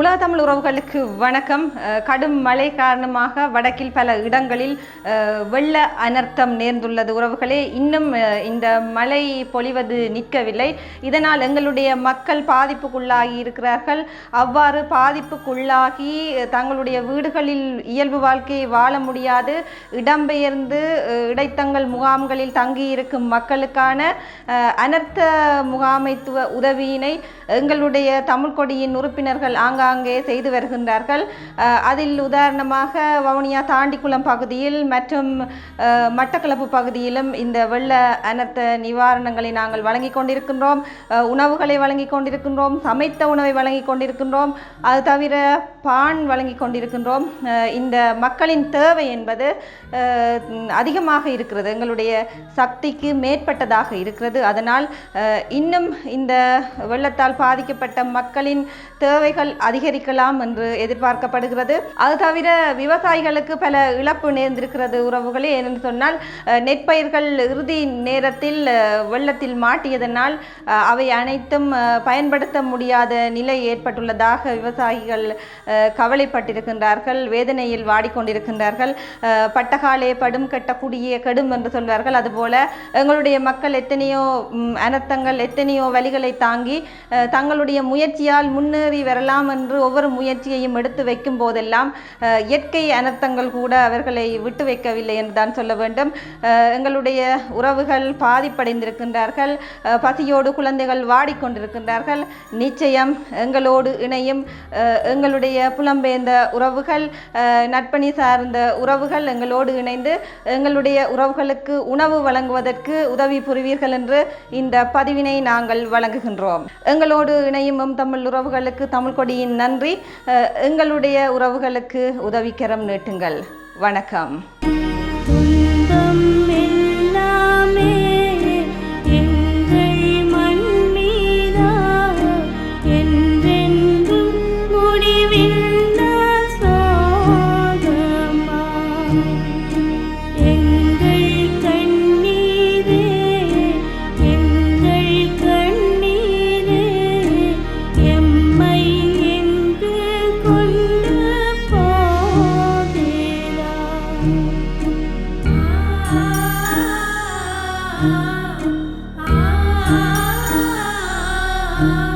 உலக தமிழ் உறவுகளுக்கு வணக்கம். கடும் மழை காரணமாக வடக்கில் பல இடங்களில் வெள்ள அனர்த்தம் நேர்ந்துள்ளது உறவுகளே. இன்னும் இந்த மழை பொழிவது நிற்கவில்லை. இதனால் எங்களுடைய மக்கள் பாதிப்புக்குள்ளாகி இருக்கிறார்கள். அவ்வாறு பாதிப்புக்குள்ளாகி தங்களுடைய வீடுகளில் இயல்பு வாழ்க்கையை வாழ முடியாது. இடம்பெயர்ந்து இடைத்தங்கள் முகாம்களில் தங்கியிருக்கும் மக்களுக்கான அனர்த்த முகாமைத்துவ உதவியினை எங்களுடைய தமிழ்கொடியின் கொடியின் உறுப்பினர்கள் ஆங்காங்கே செய்து வருகின்றார்கள். அதில் உதாரணமாக வவுனியா தாண்டிக்குளம் பகுதியில் மற்றும் மட்டக்களப்பு பகுதியிலும் இந்த வெள்ள அனர்த்த நிவாரணங்களை நாங்கள் வழங்கி கொண்டிருக்கின்றோம். உணவுகளை வழங்கி கொண்டிருக்கின்றோம். சமைத்த உணவை வழங்கி கொண்டிருக்கின்றோம். அது தவிர பான் வழங்கி கொண்டிருக்கின்றோம். இந்த மக்களின் தேவை என்பது அதிகமாக இருக்கிறது. எங்களுடைய சக்திக்கு மேற்பட்டதாக இருக்கிறது. அதனால் இன்னும் இந்த வெள்ளத்தால் பாதிக்கப்பட்ட மக்களின் தேவைகள் அதிகரிக்கலாம் என்று எதிர்பார்க்கப்படுகிறது. அது தவிர விவசாயிகளுக்கு பல இழப்பு நேர்ந்திருக்கிறது உறவுகளே. ஏனென்று சொன்னால் நெற்பயிர்கள் இறுதி நேரத்தில் வெள்ளத்தில் மாட்டியதனால் அவை அனைத்தும் பயன்படுத்த முடியாத நிலை ஏற்பட்டுள்ளதாக விவசாயிகள் கவலைப்பட்டிருக்கின்றார்கள். வேதனையில் வாடிக்கொண்டிருக்கின்றார்கள். பட்டகாலே படும் கட்டக்கூடிய கெடும் என்று சொல்வார்கள். அதுபோல எங்களுடைய மக்கள் எத்தனையோ அனர்த்தங்கள் எத்தனையோ வழிகளை தாங்கி தங்களுடைய முயற்சியால் முன்னேறி வரலாம் என்று ஒவ்வொரு முயற்சியையும் எடுத்து வைக்கும் போதெல்லாம் இயற்கை அனர்த்தங்கள் கூட அவர்களை விட்டு வைக்கவில்லை என்று தான் சொல்ல வேண்டும். எங்களுடைய உறவுகள் பாதிப்படைந்திருக்கின்றார்கள். பசியோடு குழந்தைகள் வாடிக்கொண்டிருக்கின்றார்கள். நிச்சயம் எங்களோடு இணையும் எங்களுடைய புலம்பெயர்ந்த உறவுகள் நட்பணி சார்ந்த உறவுகள் எங்களோடு இணைந்து எங்களுடைய உறவுகளுக்கு உணவு வழங்குவதற்கு உதவி புரிவீர்கள் என்று இந்த பதிவினை நாங்கள் வழங்குகின்றோம். எங்களோடு இணையும் தமிழ் உறவுகளுக்கு தமிழ் கொடியின் நன்றி. எங்களுடைய உறவுகளுக்கு உதவிக்கரம் நீட்டுங்கள். வணக்கம். Ah, ah, ah, ah.